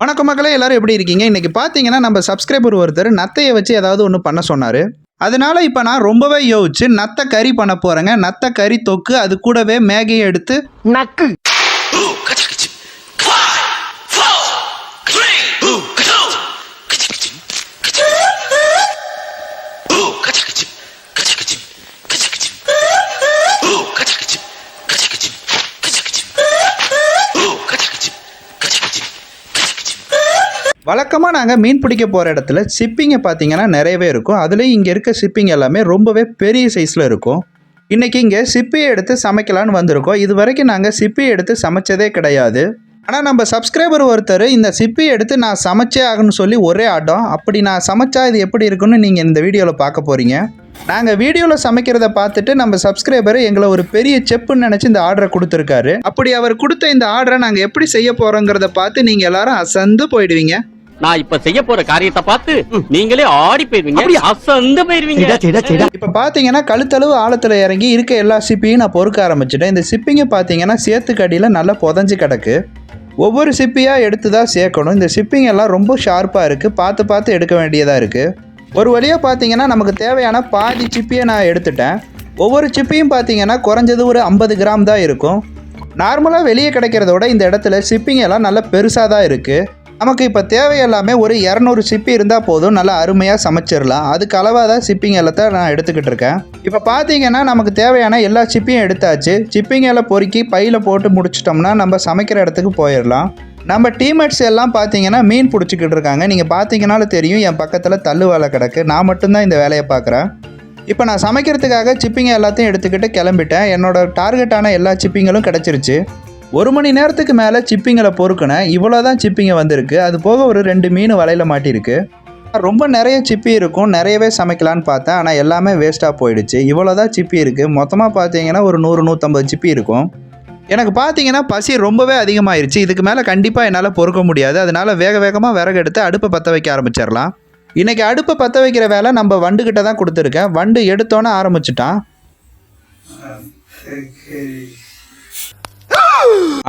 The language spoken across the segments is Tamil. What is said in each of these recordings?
வணக்கம் மக்களே எல்லாரும் எப்படி இருக்கீங்க? இன்னைக்கு பார்த்தீங்கன்னா நம்ம சப்ஸ்கிரைபர் ஒருத்தர் நத்தையை வச்சு ஏதாவது ஒன்று பண்ண சொன்னார். அதனால இப்போ நான் ரொம்பவே யோசிச்சு நத்தை கறி பண்ண போகிறேங்க நத்தை கறி தொக்கு அது கூடவே மேகியை எடுத்து நக்கு. வழக்கமாக நாங்கள் மீன் பிடிக்க போகிற இடத்துல சிப்பிங்கை பார்த்தீங்கன்னா நிறையவே இருக்கும். அதுலேயும் இங்கே இருக்க சிப்பிங் எல்லாமே ரொம்பவே பெரிய சைஸில் இருக்கும். இன்றைக்கி இங்கே சிப்பியை எடுத்து சமைக்கலான்னு வந்திருக்கோம். இது வரைக்கும் நாங்கள் சிப்பியை எடுத்து சமைச்சதே கிடையாது. ஆனால் நம்ம சப்ஸ்கிரைபர் ஒருத்தர் இந்த சிப்பியை எடுத்து நான் சமைச்சே ஆகணும்னு சொல்லி ஒரே ஆட்டம். அப்படி நான் சமைச்சா இது எப்படி இருக்குன்னு நீங்கள் இந்த வீடியோவில் பார்க்க போகிறீங்க நாங்கள் வீடியோவில் சமைக்கிறத பார்த்துட்டு நம்ம சப்ஸ்கிரைபர் எங்களை ஒரு பெரிய செப்புன்னு நினச்சி இந்த ஆர்டரை கொடுத்துருக்காரு. அப்படி அவர் கொடுத்த இந்த ஆர்டரை நாங்கள் எப்படி செய்ய போகிறோங்கிறத பார்த்து நீங்கள் எல்லாரும் அசந்து போயிடுவீங்க. நான் இப்ப செய்ய போற காரியத்தை பார்த்து நீங்களே ஆடி போயிருவீங்க. அசந்து போயிருவீங்க. இப்போ பார்த்தீங்கன்னா கழுத்தளவு ஆழத்தில் இறங்கி இருக்க எல்லா சிப்பியும் நான் பொறுக்க ஆரம்பிச்சிட்டேன். இந்த சிப்பிங்க பார்த்தீங்கன்னா சேத்துக்கடியில் நல்லா புதஞ்சு கிடக்கு. ஒவ்வொரு சிப்பியாக எடுத்து தான் சேர்க்கணும் இந்த சிப்பிங் எல்லாம் ரொம்ப ஷார்ப்பாக இருக்குது பார்த்து பார்த்து எடுக்க வேண்டியதாக இருக்குது ஒரு வழியாக பார்த்தீங்கன்னா நமக்கு தேவையான பாதி சிப்பியை நான் எடுத்துட்டேன். ஒவ்வொரு சிப்பியும் பார்த்தீங்கன்னா குறைஞ்சது ஒரு ஐம்பது கிராம் தான் இருக்கும். நார்மலாக வெளியே கிடைக்கிறத விட இந்த இடத்துல சிப்பிங் எல்லாம் நல்லா பெருசாக தான் இருக்குது நமக்கு இப்போ தேவை எல்லாமே ஒரு இரநூறு சிப்பி இருந்தால் போதும். நல்லா அருமையாக சமைச்சிடலாம் அதுக்கு அளவாக தான் சிப்பிங் எல்லாத்த நான் எடுத்துக்கிட்டு இருக்கேன். இப்போ பார்த்தீங்கன்னா நமக்கு தேவையான எல்லா சிப்பியும் எடுத்தாச்சு. சிப்பிங் எல்லாம் பொறுக்கி பையில் போட்டு முடிச்சிட்டோம்னா நம்ம சமைக்கிற இடத்துக்கு போயிடலாம் நம்ம டீம்மேட்ஸ் எல்லாம் பார்த்தீங்கன்னா மீன் பிடிச்சிக்கிட்டு இருக்காங்க. நீங்கள் பார்த்தீங்கனாலும் தெரியும் என் பக்கத்தில் தள்ளு வேலை கிடக்கு. நான் மட்டும்தான் இந்த வேலையை பார்க்குறேன் இப்போ நான் சமைக்கிறதுக்காக சிப்பிங்க எல்லாத்தையும் எடுத்துக்கிட்டு கிளம்பிட்டேன். என்னோட டார்கெட்டான எல்லா சிப்பிங்களும் கிடச்சிருச்சு. ஒரு மணி நேரத்துக்கு மேலே சிப்பிங்களை பொறுக்கினேன் இவ்வளோ தான் சிப்பிங்க வந்திருக்கு. அது போக ஒரு ரெண்டு மீன் வலையில் மாட்டியிருக்கு. ரொம்ப நிறைய சிப்பி இருக்கும் நிறையவே சமைக்கலான்னு பார்த்தேன். ஆனால் எல்லாமே வேஸ்ட்டாக போயிடுச்சு. இவ்வளோ தான் சிப்பி இருக்குது மொத்தமாக பார்த்தீங்கன்னா ஒரு நூறு நூற்றம்பது சிப்பி இருக்கும். எனக்கு பார்த்தீங்கன்னா பசி ரொம்பவே அதிகமாயிருச்சு. இதுக்கு மேலே கண்டிப்பாக என்னால் பொறுக்க முடியாது. அதனால் வேக வேகமாக விறகு எடுத்து அடுப்பை பற்ற வைக்க ஆரம்பிச்சிடலாம். இன்றைக்கி அடுப்பை பற்ற வைக்கிற வேலை நம்ம வண்டுக்கிட்ட தான் கொடுத்துருக்கேன். வண்டு எடுத்தோன்னே ஆரம்பிச்சிட்டான்.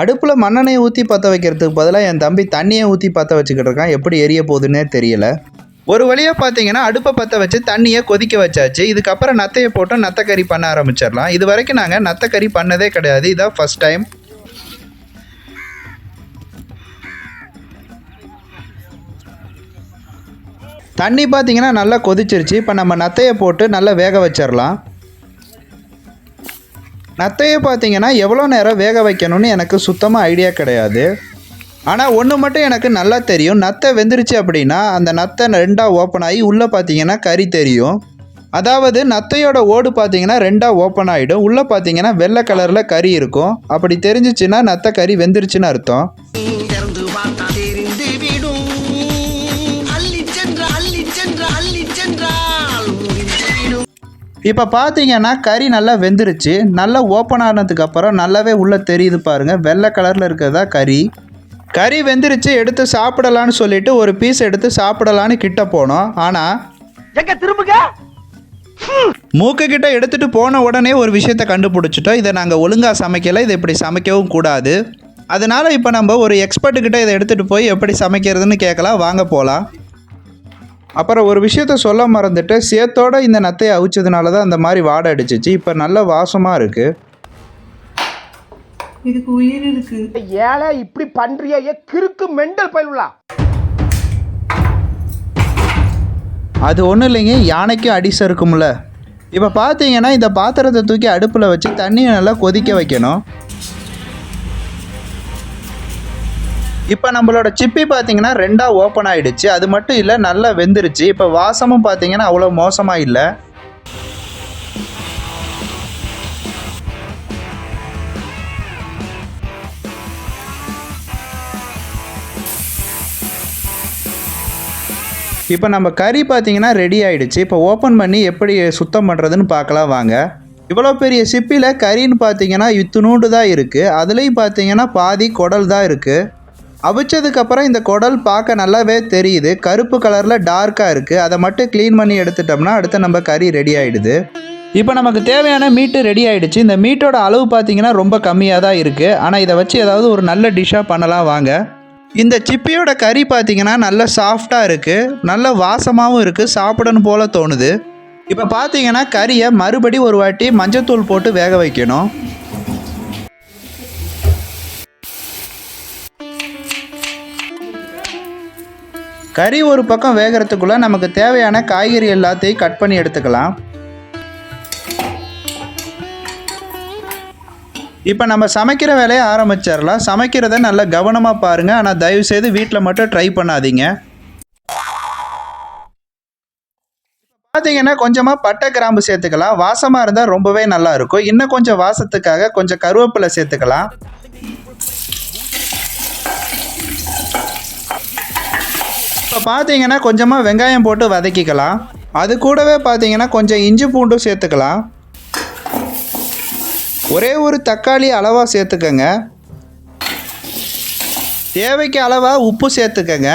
அடுப்பில் மண்ணெண்ணெயை ஊற்றி பற்ற வைக்கிறதுக்கு பதிலாக என் தம்பி தண்ணியை ஊற்றி பற்ற வச்சுக்கிட்டு இருக்கான். எப்படி எரிய போகுதுன்னே தெரியல. ஒரு வழியாக பார்த்தீங்கன்னா அடுப்பை பற்ற வச்சு தண்ணியை கொதிக்க வச்சாச்சு. இதுக்கப்புறம் நத்தையை போட்டு நத்தக்கறி பண்ண ஆரம்பிச்சிடலாம். இது வரைக்கும் நாங்கள் நத்தக்கறி பண்ணதே கிடையாது. இதான் ஃபஸ்ட் டைம் தண்ணி பார்த்தீங்கன்னா நல்லா கொதிச்சிருச்சு. இப்போ நம்ம நத்தையை போட்டு நல்லா வேக வச்சிடலாம். நத்தையை பார்த்தீங்கன்னா எவ்வளோ நேரம் வேக வைக்கணும்னு எனக்கு சுத்தமாக ஐடியா கிடையாது. ஆனால் ஒன்று மட்டும் எனக்கு நல்லா தெரியும். நத்தை வெந்துருச்சு அப்படின்னா அந்த நத்தை ரெண்டாக ஓப்பன் ஆகி உள்ளே பார்த்தீங்கன்னா கறி தெரியும். அதாவது நத்தையோட ஓடு பார்த்தீங்கன்னா ரெண்டாக ஓப்பன் ஆகிடும் உள்ளே பார்த்தீங்கன்னா வெள்ளை கலரில் கறி இருக்கும். அப்படி தெரிஞ்சிச்சுன்னா நத்தை கறி வெந்துருச்சுன்னு அர்த்தம். இப்போ பார்த்தீங்கன்னா கறி நல்லா வெந்துருச்சு. நல்லா ஓப்பன் ஆனதுக்கு அப்புறம் நல்லாவே உள்ளே தெரியுது பாருங்க. வெள்ளை கலரில் இருக்கிறதா கறி. கறி வெந்துருச்சு எடுத்து சாப்பிடலான்னு சொல்லிட்டு ஒரு பீஸ் எடுத்து சாப்பிடலான்னு கிட்ட போனோம். ஆனால் எங்க திரும்புங்க? மூக்கு கிட்ட எடுத்துட்டு போன உடனே ஒரு விஷயத்தை கண்டுபிடிச்சிட்டோம். இதை நாங்கள் ஒழுங்காக சமைக்கலை இதை இப்படி சமைக்கவும் கூடாது. அதனால இப்போ நம்ம ஒரு எக்ஸ்பர்ட்டு கிட்ட இதை எடுத்துகிட்டு போய் எப்படி சமைக்கிறதுன்னு கேட்கலாம். வாங்க போகலாம் அப்புறம் ஒரு விஷயத்த சொல்ல மறந்துட்டு சேத்தோட இந்த நத்தையை அவிச்சதுனால தான் அந்த மாதிரி வாடை அடிச்சிச்சு. இப்போ நல்ல வாசமாக இருக்குது இதுக்கு உயிர் இருக்கு. ஏழை இப்படி பண்றிய ஏ கிறுக்கு மெண்டல் பயிலுலா அது ஒன்றும் இல்லைங்க யானைக்கும் அடி சறுக்கும்ல. இப்போ பார்த்தீங்கன்னா இந்த பாத்திரத்தை தூக்கி அடுப்பில் வச்சு தண்ணியை நல்லா கொதிக்க வைக்கணும். இப்போ நம்மளோட சிப்பி பார்த்தீங்கன்னா ரெண்டாக ஓப்பன் ஆகிடுச்சு அது மட்டும் இல்லை நல்லா வெந்துருச்சு. இப்போ வாசமும் பார்த்தீங்கன்னா அவ்வளோ மோசமாக இல்லை. இப்போ நம்ம கறி பார்த்தீங்கன்னா ரெடி ஆகிடுச்சு இப்போ ஓப்பன் பண்ணி எப்படி சுத்தம் பண்ணுறதுன்னு பார்க்கலாம் வாங்க. இவ்வளோ பெரிய சிப்பியில் கறின்னு பார்த்தீங்கன்னா இத்துணூண்டு தான் இருக்குது அதுலேயும் பார்த்தீங்கன்னா பாதி குடல் தான் இருக்குது அவிச்சதுக்கப்புறம் இந்த குடல் பார்க்க நல்லாவே தெரியுது. கருப்பு கலரில் டார்க்காக இருக்குது அதை மட்டும் க்ளீன் பண்ணி எடுத்துட்டோம்னா அடுத்து நம்ம கறி ரெடி ஆகிடுது இப்போ நமக்கு தேவையான மீட்டு ரெடி ஆகிடுச்சு இந்த மீட்டோட அளவு பார்த்தீங்கன்னா ரொம்ப கம்மியாக தான் இருக்குது ஆனால் இதை வச்சு ஏதாவது ஒரு நல்ல டிஷ்ஷாக பண்ணலாம் வாங்க. இந்த சிப்பியோட கறி பார்த்தீங்கன்னா நல்ல சாஃப்டாக இருக்குது நல்ல வாசமாகவும் இருக்குது சாப்பிடணும் போல் தோணுது. இப்போ பார்த்தீங்கன்னா கறியை மறுபடி ஒரு வாட்டி மஞ்சத்தூள் போட்டு வேக வைக்கணும். கறி ஒரு பக்கம் வேகிறதுக்குள்ளே நமக்கு தேவையான காய்கறி எல்லாத்தையும் கட் பண்ணி எடுத்துக்கலாம். இப்போ நம்ம சமைக்கிற வேலையை ஆரம்பிச்சிடலாம். சமைக்கிறத நல்லா கவனமாக பாருங்கள் ஆனால் தயவுசெய்து வீட்டில் மட்டும் ட்ரை பண்ணாதீங்க. பார்த்தீங்கன்னா கொஞ்சமாக பட்டை கிராம்பு சேர்த்துக்கலாம். வாசமாக இருந்தால் ரொம்பவே நல்லாயிருக்கும் இன்னும் கொஞ்சம் வாசத்துக்காக கொஞ்சம் கருவேப்பிலை சேர்த்துக்கலாம். பார்த்தீங்கன்னா கொஞ்சமாக வெங்காயம் போட்டு வதக்கிக்கலாம். அது கூடவே பார்த்தீங்கன்னா கொஞ்சம் இஞ்சி பூண்டும் சேர்த்துக்கலாம். ஒரே ஒரு தக்காளி அளவாக சேர்த்துக்கங்க. தேவைக்கு அளவாக உப்பு சேர்த்துக்கங்க.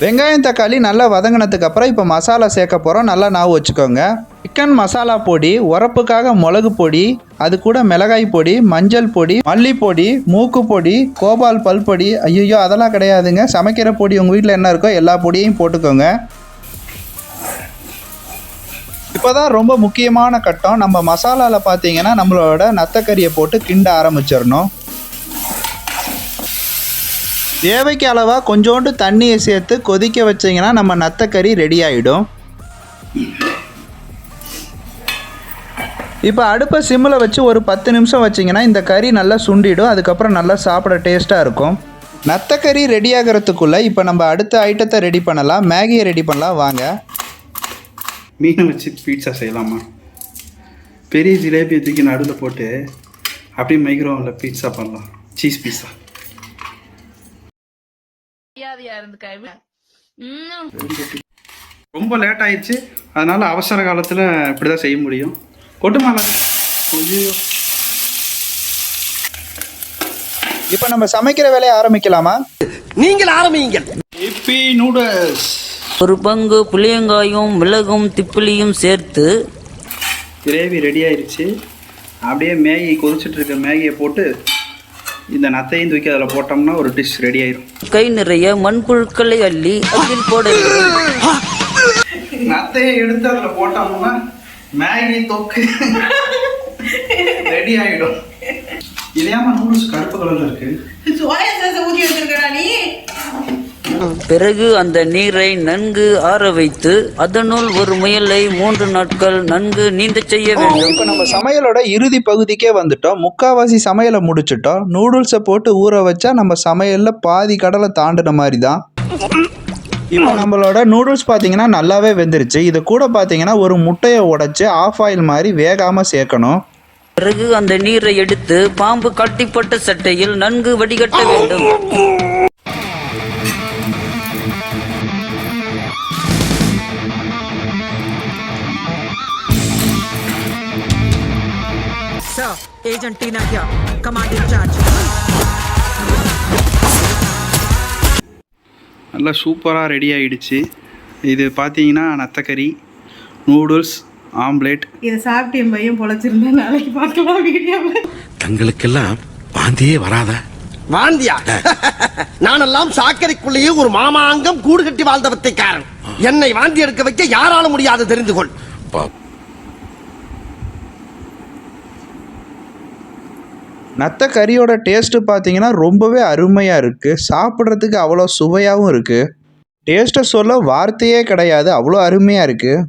வெங்காயம் தக்காளி நல்லா வதங்கினதுக்கு அப்புறம் இப்போ மசாலா சேர்க்க போகிறோம் நல்லா நாவு வச்சுக்கோங்க. சிக்கன் மசாலா பொடி உரப்புக்காக மிளகு பொடி அது கூட மிளகாய் பொடி மஞ்சள் பொடி மல்லிப்பொடி மூக்கு பொடி கோபால் பல் பொடி. ஐயோ அதெல்லாம் கிடையாதுங்க. சமைக்கிற பொடி உங்கள் வீட்டில் என்ன இருக்கோ எல்லா பொடியையும் போட்டுக்கோங்க. இப்போதான் ரொம்ப முக்கியமான கட்டம். நம்ம மசாலாவில் பார்த்தீங்கன்னா நம்மளோட நத்தக்கறியை போட்டு கிண்ட ஆரம்பிச்சிடணும். தேவைக்கு அளவாக கொஞ்சோண்டு தண்ணியை சேர்த்து கொதிக்க வச்சிங்கன்னா நம்ம நத்தக்கறி ரெடி ஆகிடும் இப்போ அடுப்பை சிம்மில் வச்சு ஒரு பத்து நிமிஷம் வச்சிங்கன்னா இந்த கறி நல்லா சுண்டிடும் அதுக்கப்புறம் நல்லா சாப்பிட டேஸ்ட்டாக இருக்கும். நத்தக்கறி ரெடி ஆகிறதுக்குள்ளே இப்போ நம்ம அடுத்த ஐட்டத்தை ரெடி பண்ணலாம். மேகியை ரெடி பண்ணலாம். வாங்க. மீனை வச்சு பீட்சா செய்யலாமா? பெரிய ஜிலேபியை தூக்கி நடுவில் போட்டு அப்படியே மைக்ரோவில் பீட்சா பண்ணலாம். சீஸ் பீட்சா மரியாதையா இருந்துக்க ரொம்ப லேட் ஆயிடுச்சு. அதனால அவசர காலத்தில் இப்படி தான் செய்ய முடியும். கொட்டுமால இப்போ நம்ம சமைக்கிற வேலையை ஆரம்பிக்கலாமா? நீங்கள் ஆரம்பிங்க எப்பி நூடுல்ஸ் ஒரு பங்கு புளியங்காயும் மிளகும் திப்பிலியும் சேர்த்து கிரேவி ரெடி ஆயிடுச்சு. அப்படியே மேகி கொதிச்சுட்டு இருக்க மேகியை போட்டு இந்த நத்தையும் தூக்கி அதில் போட்டோம்னா ஒரு டிஷ் ரெடி ஆயிரும். கை நிறைய மண்புழுக்களை அள்ளி அதில் போட வேண்டும். நத்தையை எடுத்து அதில் போட்டோம்னா மேகி தொக்கு ரெடி ஆகிடும் இதையாம நூடுல்ஸ் கருப்பு கலரில் இருக்குது சோயா சாஸ் ஊத்தி வச்சிருக்கடா நீ. பிறகு அந்த நீரை நன்கு ஆற வைத்து அதனுள் ஒரு முயலை மூன்று நாட்கள் நன்கு நீந்தச் செய்ய வேண்டும். இப்போ நம்ம சமையலோட இறுதி பகுதிக்கே வந்துட்டோம். முக்காவாசி சமையலை முடிச்சிட்டோம். நூடுல்ஸை போட்டு ஊற வச்சா நம்ம சமையலில் பாதி கடலை தாண்டின மாதிரி தான் இப்போ நம்மளோட நூடுல்ஸ் பார்த்தீங்கன்னா நல்லாவே வெந்துருச்சு. இது கூட பார்த்தீங்கன்னா ஒரு முட்டையை உடைச்சு ஆஃப் ஆயில் மாதிரி வேகாமல் சேர்க்கணும். பிறகு அந்த நீரை எடுத்து பாம்பு கட்டிப்பட்ட சட்டையில் நன்கு வடிகட்ட வேண்டும். Tina here, command in charge. நல்லா சூப்பராக ரெடி ஆயிடுச்சு. இது பார்த்தீங்கன்னா நத்தக்கறி நூடுல்ஸ் ஆம்லேட் இதை சாப்பிட்டு என் பையன் பொழைச்சிருந்தா நாளைக்கு பார்க்கலாம் வீடியோவில். தங்களுக்கெல்லாம் வாந்தியே வராதா. வாந்தியா? நானெல்லாம் சாக்கடைக்குள்ளேயே ஒரு மாமாங்கம் கூடு கட்டி வாழ்ந்த வித்தைக்காரன் என்னை வாந்தி எடுக்க வைக்க யாரால முடியாது தெரிந்து கொள். நத்த கறியோட டேஸ்ட்டு பார்த்தீங்கன்னா ரொம்பவே அருமையாக இருக்குது சாப்பிட்றதுக்கு அவ்வளோ சுவையாகவும் இருக்குது டேஸ்ட்டை சொல்ல வார்த்தையே கிடையாது அவ்வளோ அருமையாக இருக்குது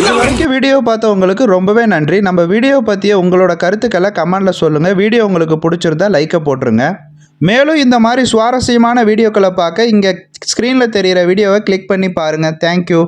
இது வரைக்கும் வீடியோ பார்த்தவங்களுக்கு ரொம்பவே நன்றி. நம்ம வீடியோ பற்றிய உங்களோட கருத்துக்களை கமெண்டில் சொல்லுங்கள் வீடியோ உங்களுக்கு பிடிச்சிருந்தா லைக்கை போட்டுருங்க. மேலும் இந்த மாதிரி சுவாரஸ்யமான வீடியோக்களை பார்க்க இங்கே ஸ்க்ரீனில் தெரிகிற வீடியோவை கிளிக் பண்ணி பாருங்கள் தேங்க்யூ